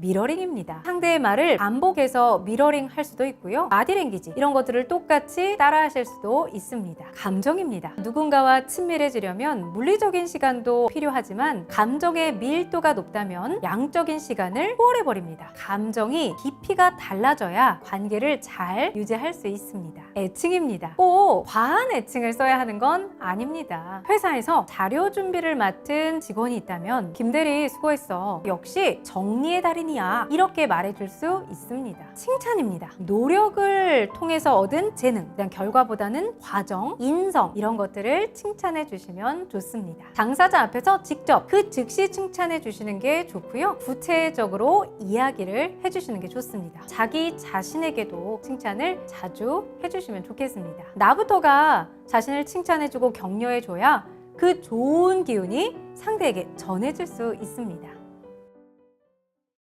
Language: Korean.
미러링입니다. 상대의 말을 반복해서 미러링 할 수도 있고요. 바디랭귀지 이런 것들을 똑같이 따라 하실 수도 있습니다. 감정입니다. 누군가와 친밀해지려면 물리적인 시간도 필요하지만 감정의 밀도가 높다면 양적인 시간을 초월해 버립니다. 감정이 깊이가 달라져야 관계를 잘 유지할 수 있습니다. 애칭입니다. 꼭 과한 애칭을 써야 하는 건 아닙니다. 회사에서 자료 준비를 맡은 직원이 있다면 김대리 수고했어. 역시 정리의 달인 이야. 이렇게 말해줄 수 있습니다. 칭찬입니다. 노력을 통해서 얻은 재능, 그냥 결과보다는 과정, 인성 이런 것들을 칭찬해 주시면 좋습니다. 당사자 앞에서 직접 그 즉시 칭찬해 주시는 게 좋고요. 구체적으로 이야기를 해주시는 게 좋습니다. 자기 자신에게도 칭찬을 자주 해주시면 좋겠습니다. 나부터가 자신을 칭찬해주고 격려해줘야 그 좋은 기운이 상대에게 전해질 수 있습니다.